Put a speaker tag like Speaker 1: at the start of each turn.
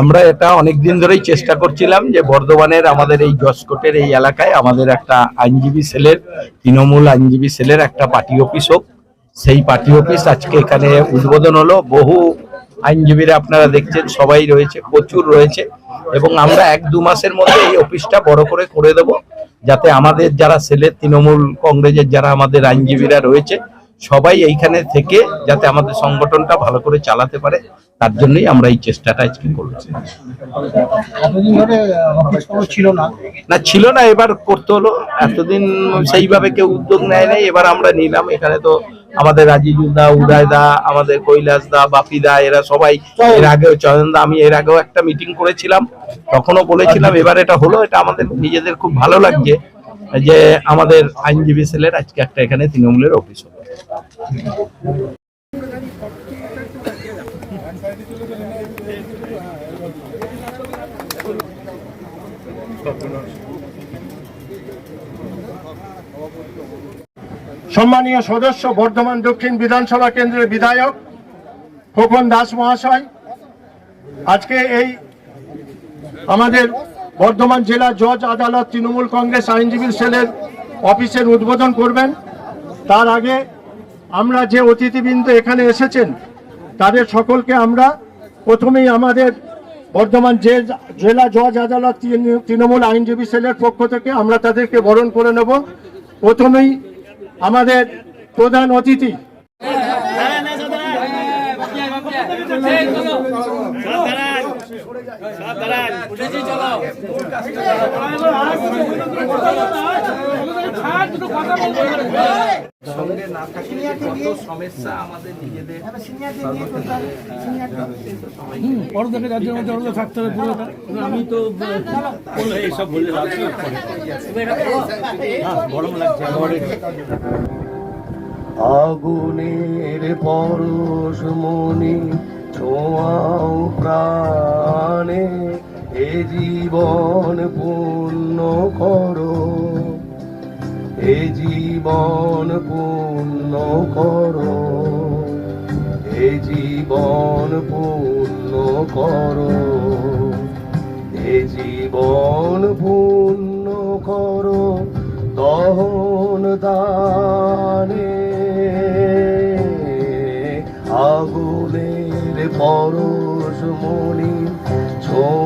Speaker 1: আমরা এটা অনেক দিন ধরেই চেষ্টা করছিলাম যে বর্ধমানের আমাদের এই জসকোটের এই এলাকায় আমাদের একটা আইনজীবী সেলের, তৃণমূল আইনজীবী সেলের একটা পার্টি অফিস হোক। সেই পার্টি অফিস আজকে এখানে উদ্বোধন হলো। বহু আইনজীবীরা আপনারা দেখছেন, সবাই রয়েছে, প্রচুর রয়েছে। এবং আমরা এক দু মাসের মধ্যে এই অফিসটা বড় করে করে দেব। যাতে আমাদের যারা সেলের, তৃণমূল কংগ্রেসের যারা আমাদের আইনজীবীরা রয়েছে, সবাই এইখানে থেকে যাতে আমাদের সংগঠনটা ভালো করে চালাতে পারে। তার জন্যই আমরা এই চেষ্টাটা আজকে
Speaker 2: ছিল না।
Speaker 1: না ছিল না এবার করতে হলো। এতদিন সেইভাবে কেউ উদ্যোগ নেয় নাই এবার আমরা নিলাম। এখানে তো আমাদের রাজিজুল দা উদয় দা আমাদের কৈলাস দা বাপি দা এরা সবাই এর আগেও চয়ন দা আমি এর আগেও একটা মিটিং করেছিলাম। তখনও বলেছিলাম এবার এটা হলো এটা আমাদের নিজেদের খুব ভালো লাগছে যে আমাদের আইনজীবী সেলের আজকে একটা এখানে তৃণমূলের অফিস হলো।
Speaker 3: সম্মানীয় সদস্য, বর্ধমান দক্ষিণ বিধানসভা কেন্দ্রের বিধায়ক খোকন দাস মহাশয়, আজকে এই আমাদের বর্ধমান জেলা জজ আদালত তৃণমূল কংগ্রেস আইনজীবী সেলের অফিসের উদ্বোধন করবেন। তার আগে আমরা যে অতিথিবৃন্দ এখানে এসেছেন, তাদের সকলকে আমরা প্রথমেই আমাদের বর্ধমান যে জেলা জজ আদালত তৃণমূল আইনজীবী সেলের পক্ষ থেকে আমরা তাদেরকে বরণ করে নেব। প্রথমেই আমাদের প্রধান অতিথি
Speaker 2: থেকে রাজ্যের মধ্যে থাকতে হবে আমি তো এইসব গরম লাগছে
Speaker 3: আগুনের পরশ মনি পূর্ণ করো। এ জীবন পূর্ণ করো। এ জীবন পূর্ণ করো। এ জীবন পূর্ণ করো দহন দানে। আগুনের পরশ মনি ছোঁয়াও